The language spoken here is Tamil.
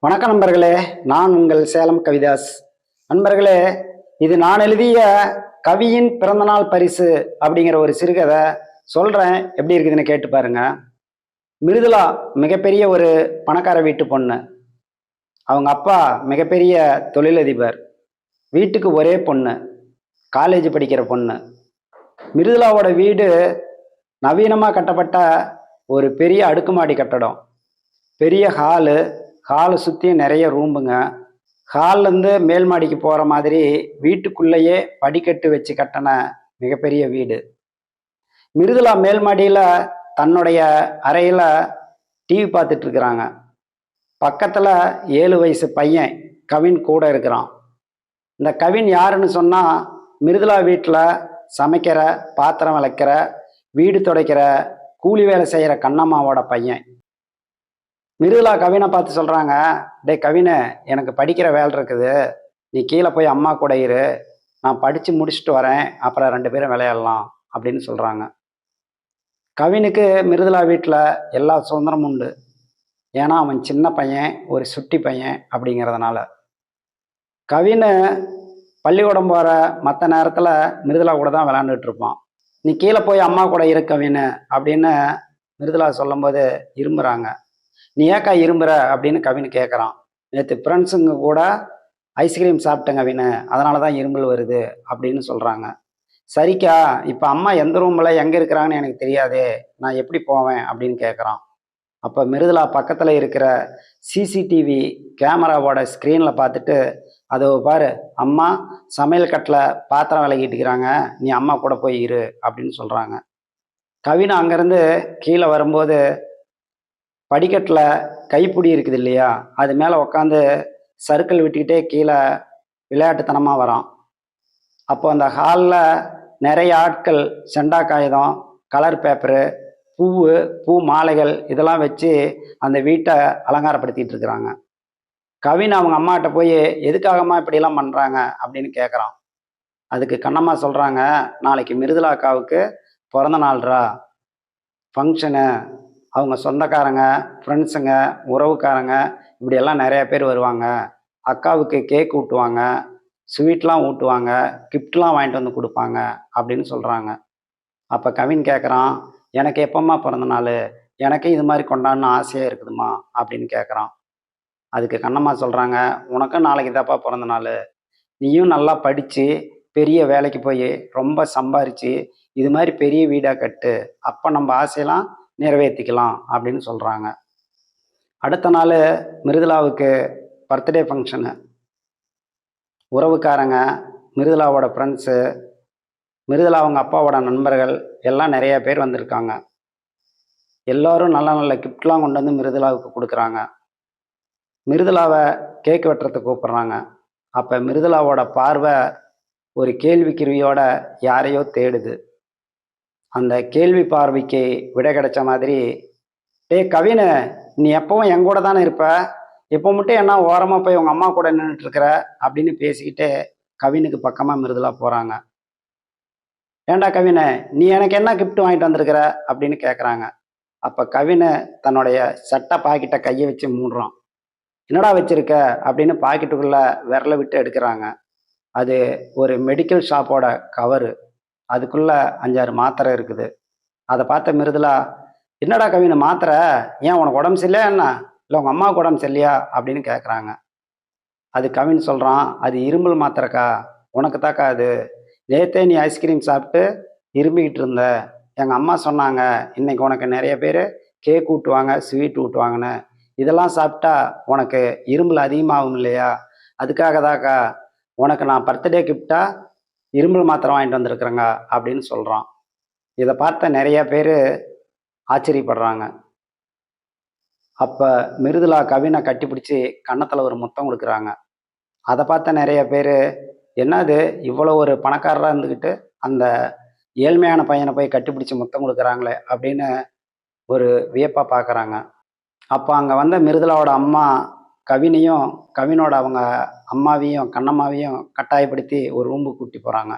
வணக்கம் நண்பர்களே நான் உங்கள் சேலம் கவிதாஸ். நண்பர்களே இது நான் எழுதிய கவியின் பிறந்தநாள் பரிசு அப்படிங்கிற ஒரு சிறுகதை சொல்றேன். எப்படி இருக்குதுன்னு கேட்டு பாருங்க. மிருதுளா மிகப்பெரிய ஒரு பணக்கார வீட்டு பொண்ணு. அவங்க அப்பா மிகப்பெரிய தொழிலதிபர். வீட்டுக்கு ஒரே பொண்ணு. காலேஜ் படிக்கிற பொண்ணு. மிருதுளாவோட வீடு நவீனமாக கட்டப்பட்ட ஒரு பெரிய அடுக்குமாடி கட்டடம். பெரிய ஹாலு ஹாலை சுற்றியும் நிறைய ரூம்புங்க. ஹால்லேருந்து மேல் மாடிக்கு போகிற மாதிரி வீட்டுக்குள்ளேயே படிக்கட்டு வச்சு கட்டின மிகப்பெரிய வீடு. மிருதுளா மேல் மாடியில் தன்னுடைய அறையில் டிவி பார்த்துட்டு இருக்கிறாங்க பக்கத்தில் ஏழு வயசு பையன் கவின் கூட இருக்கிறான். இந்த கவின் யாருன்னு சொன்னால் மிருதுளா வீட்டில் சமைக்கிற பாத்திரம் விளக்கிற வீடு துடைக்கிற கூலி வேலை செய்கிற கண்ணம்மாவோட பையன். மிருதுளா கவினை பார்த்து சொல்கிறாங்க டேய் கவினு எனக்கு படிக்கிற வேலை இருக்குது. நீ கீழே போய் அம்மா கூட இரு. நான் படித்து முடிச்சுட்டு வரேன். அப்புறம் ரெண்டு பேரும் விளையாடலாம். அப்படின்னு சொல்கிறாங்க கவினுக்கு மிருதுளா வீட்டில் எல்லா சுதந்திரமும் உண்டு. ஏன்னா அவன் சின்ன பையன் ஒரு சுட்டி பையன் அப்படிங்கிறதுனால. கவின் பள்ளிக்கூடம் போகிற மற்ற நேரத்தில் மிருதுளா கூட தான் விளாண்டுட்டு இருப்பான். நீ கீழே போய் அம்மா கூட இரு கவினு அப்படின்னு மிருதுளா சொல்லும்போது இரும்புறாங்க. நீ ஏக்கா இரும்புற அப்படின்னு கவின் கேட்குறான் நேற்று ஃப்ரெண்ட்ஸுங்க கூட ஐஸ்கிரீம் சாப்பிட்டேன் கவின். அதனால தான் இரும்பல் வருது அப்படின்னு சொல்கிறாங்க சரிக்கா இப்போ அம்மா எந்த ரூமில் எங்கே இருக்கிறாங்கன்னு எனக்கு தெரியாதே. நான் எப்படி போவேன் அப்படின்னு கேட்குறான் அப்போ மிருதுலா பக்கத்தில் இருக்கிற சிசிடிவி கேமராவோட ஸ்க்ரீனில் பார்த்துட்டு அதோ பாரு அம்மா சமையல் கட்டில் பாத்திரம் விலகிட்டுக்கிறாங்க நீ அம்மா கூட போய் இரு அப்படின்னு சொல்கிறாங்க கவின் அங்கேருந்து கீழே வரும்போது படிக்கட்டில் கைப்பிடி இருக்குது இல்லையா? அது மேலே உட்காந்து சர்க்கிள் விட்டுக்கிட்டே கீழே விளையாட்டுத்தனமாக வரான். அப்போ அந்த ஹாலில் நிறைய ஆட்கள் செண்டா காகிதம் கலர் பேப்பரு பூவு பூ மாலைகள் இதெல்லாம் வச்சு அந்த வீட்டை அலங்காரப்படுத்திட்டு இருக்கிறாங்க. கவின் அவங்க அம்மாட்ட போய் எதுக்காகம்மா இப்படிலாம் பண்ணுறாங்க அப்படின்னு கேட்குறான் அதுக்கு கண்ணம்மா சொல்கிறாங்க நாளைக்கு மிருதுலாக்காவுக்கு பிறந்த நாள்ரா. ஃபங்க்ஷனு அவங்க சொந்தக்காரங்க ஃப்ரெண்ட்ஸுங்க உறவுக்காரங்க இப்படியெல்லாம் நிறைய பேர் வருவாங்க. அக்காவுக்கு கேக் ஊட்டுவாங்க ஸ்வீட்லாம் ஊட்டுவாங்க கிஃப்ட்லாம் வாங்கிட்டு வந்து கொடுப்பாங்க அப்படின்னு சொல்கிறாங்க அப்போ கவின் கேட்குறான் எனக்கு எப்பம்மா பிறந்த நாள்? எனக்கு இது மாதிரி கொண்டாடணும் ஆசையாக இருக்குதுமா அப்படின்னு கேட்குறான் அதுக்கு கண்ணம்மா சொல்கிறாங்க உனக்கும் நாளைக்கு தாப்பா பிறந்த நாள். நீயும் நல்லா படித்து பெரிய வேலைக்கு போய் ரொம்ப சம்பாரித்து இது மாதிரி பெரிய வீடாக கட்டு. அப்போ நம்ம ஆசையெல்லாம் நிறைவேற்றிக்கலாம் அப்படின்னு சொல்கிறாங்க அடுத்த நாள் மிருதுளாவுக்கு பர்த்டே ஃபங்க்ஷனு உறவுக்காரங்க மிருதுளாவோட ஃப்ரெண்ட்ஸு மிருதுளா அவங்க அப்பாவோட நண்பர்கள் எல்லாம் நிறைய பேர் வந்திருக்காங்க. எல்லோரும் நல்ல நல்ல கிஃப்ட்லாம் கொண்டு வந்து மிருதுளாவுக்கு கொடுக்குறாங்க. மிருதுளாவை கேக் வெட்டுறதுக்கு கூப்பிட்றாங்க. அப்போ மிருதுளாவோட பார்வை ஒரு கேள்விக்குருவியோட யாரையோ தேடுது. அந்த கேள்வி பார்வைக்கு விடை கிடைச்ச மாதிரி டேய் கவினு நீ எப்பவும் என் கூட தானே இருப்ப? இப்போ மட்டும் என்ன ஓரமாக போய் உங்கள் அம்மா கூட நின்றுட்டு இருக்கிற? அப்படின்னு பேசிக்கிட்டே கவினுக்கு பக்கமாக மிருதலாக போகிறாங்க ஏண்டா கவினை நீ எனக்கு என்ன கிஃப்ட் வாங்கிட்டு வந்திருக்கிற? அப்படின்னு கேட்குறாங்க அப்போ கவினை தன்னுடைய சட்டை பாக்கெட்டை கையை வச்சு மூடுறான். என்னடா வச்சுருக்க? அப்படின்னு பாக்கெட்டுக்குள்ளே விரல விட்டு எடுக்கிறாங்க. அது ஒரு மெடிக்கல் ஷாப்போட கவரு அதுக்குள்ள அஞ்சாறு மாத்திரை இருக்குது. அதை பார்த்த மிருதுலா என்னடா கவின மாத்திரை? ஏன் உனக்கு உடம்பு சரியில்லையா என்ன? இல்லை உங்கள் அம்மாவுக்கு உடம்பு சரியில்லையா? அப்படின்னு கேட்குறாங்க அது கவின் சொல்கிறான் அது இருமல் மாத்திரைக்கா? உனக்கு தாக்கா அது? நேத்தே நீ ஐஸ்கிரீம் சாப்பிட்டு இரும்பிக்கிட்டு இருந்த. எங்கள் அம்மா சொன்னாங்க இன்னைக்கு உனக்கு நிறைய பேர் கேக் ஊட்டுவாங்க ஸ்வீட் ஊட்டுவாங்கன்னு. இதெல்லாம் சாப்பிட்டா உனக்கு இருமல் அதிகமாகும் இல்லையா? அதுக்காக தாக்கா உனக்கு நான் பர்த்டே கிஃப்டாக இரும்பல் மாத்திரை வாங்கிட்டு வந்திருக்கிறேங்க அப்படின்னு சொல்கிறான் இதை பார்த்த நிறைய பேர் ஆச்சரியப்படுறாங்க. அப்போ மிருதுலா கவினை கட்டிப்பிடிச்சி கன்னத்தில் ஒரு முத்தம் கொடுக்குறாங்க. அதை பார்த்த நிறைய பேர் என்னது இவ்வளோ ஒரு பணக்காரராக இருந்துக்கிட்டு அந்த ஏழ்மையான பையனை போய் கட்டிப்பிடிச்சி முத்தம் கொடுக்குறாங்களே அப்படின்னு ஒரு வியப்பாக பார்க்குறாங்க. அப்போ அங்கே வந்த மிருதுலாவோட அம்மா கவினையும் கவினோட அவங்க அம்மாவையும் கண்ணம்மாவையும் கட்டாயப்படுத்தி ஒரு ரூம்பு கூட்டி போகிறாங்க